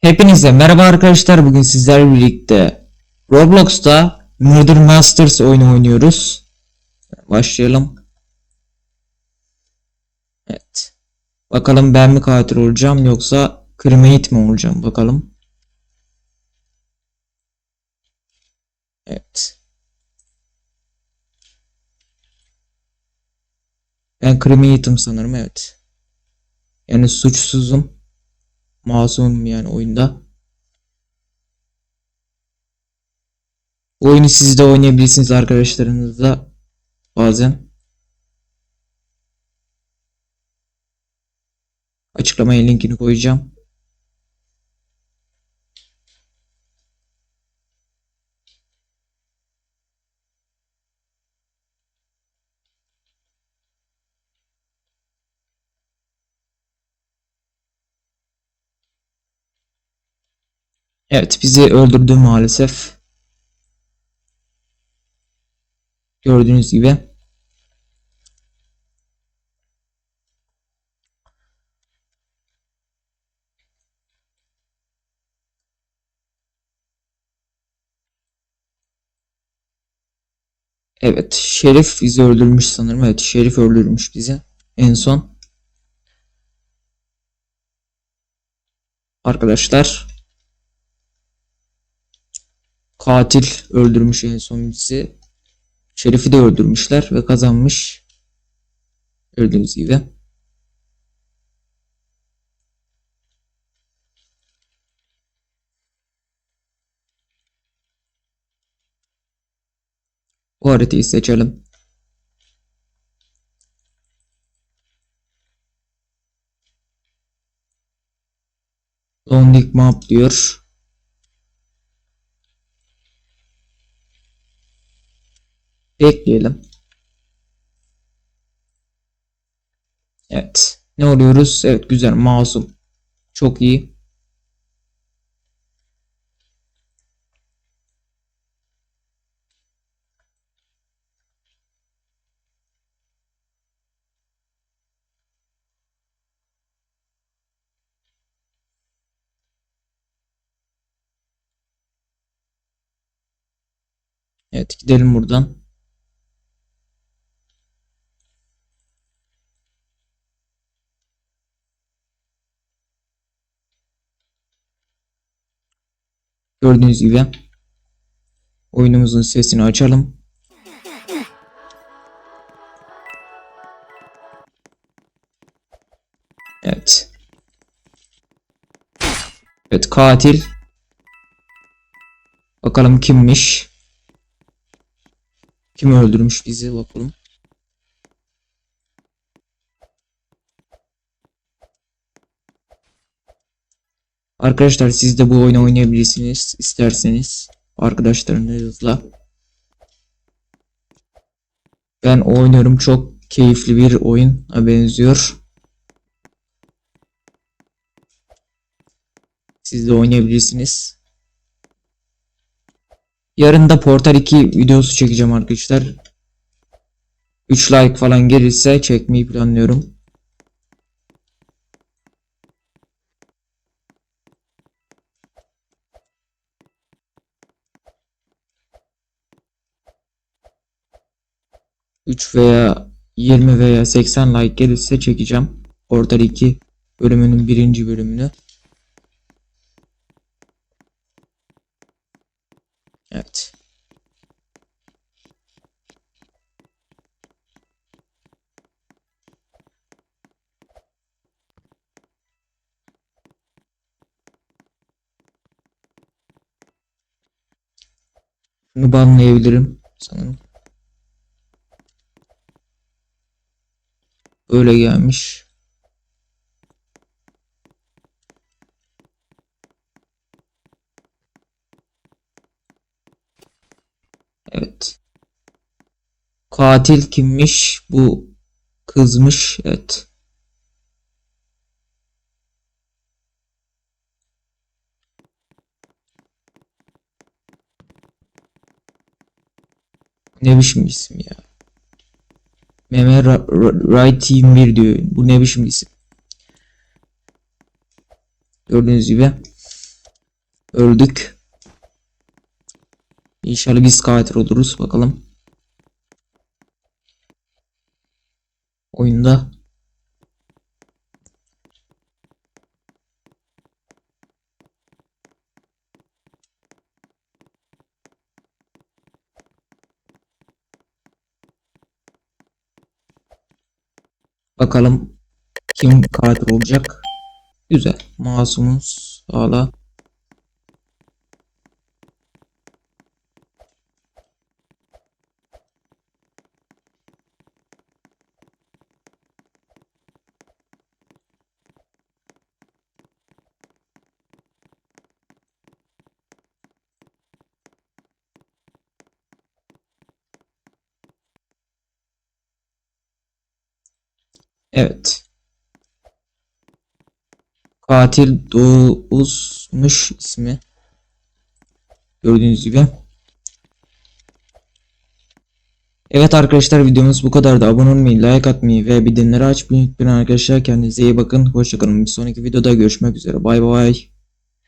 Hepinize merhaba arkadaşlar. Bugün sizlerle birlikte Roblox'ta Murder Masters oyunu oynuyoruz. Başlayalım. Evet. Bakalım ben mi katil olacağım yoksa cremate mi olacağım bakalım. Evet. Ben cremate'im sanırım evet. Yani suçsuzum. Masumum yani oyunda. Oyunu siz de oynayabilirsiniz arkadaşlarınızla bazen. Açıklamaya linkini koyacağım. Evet bizi öldürdü maalesef. Gördüğünüz gibi. Evet, Şerif bizi öldürmüş sanırım. Evet, Şerif öldürmüş bizi en son. Arkadaşlar, katil öldürmüş en son bizi. Şerif'i de öldürmüşler ve kazanmış. Gördüğünüz gibi. Bu haritayı seçelim. Lonely Map diyor. Bekleyelim. Evet. Ne oluyoruz? Evet güzel. Masum. Çok iyi. Evet gidelim buradan. Gördüğünüz gibi oyunumuzun sesini açalım. Evet. Evet katil. Bakalım kimmiş? Kim öldürmüş bizi bakalım. Arkadaşlar siz de bu oyunu oynayabilirsiniz isterseniz arkadaşlarınızla. Ben oynuyorum çok keyifli bir oyun benziyor. Siz de oynayabilirsiniz. Yarın da Portal 2 videosu çekeceğim arkadaşlar. 3 like falan gelirse çekmeyi planlıyorum. Üç veya 20 veya 80 like gelirse çekeceğim. Portal 2 bölümünün birinci bölümünü. Evet. Bunu banlayabilirim sanırım. Öyle gelmiş. Evet. Katil kimmiş? Bu kızmış. Evet. Ne biçim isim ya? Meme Right 21 diyor. Bu ne biçim isim? Gördüğünüz gibi. Öldük. İnşallah biz katil oluruz bakalım. Oyunda Bakalım kim katil olacak. Güzel. Masumuz hala. Evet. Katil Doğuzmuş ismi. Gördüğünüz gibi. Evet arkadaşlar videomuz bu kadardı. Abone olmayı, like atmayı ve bildirimleri açmayı unutmayın arkadaşlar. Kendinize iyi bakın. Hoşçakalın. Bir sonraki videoda görüşmek üzere. Bay bay.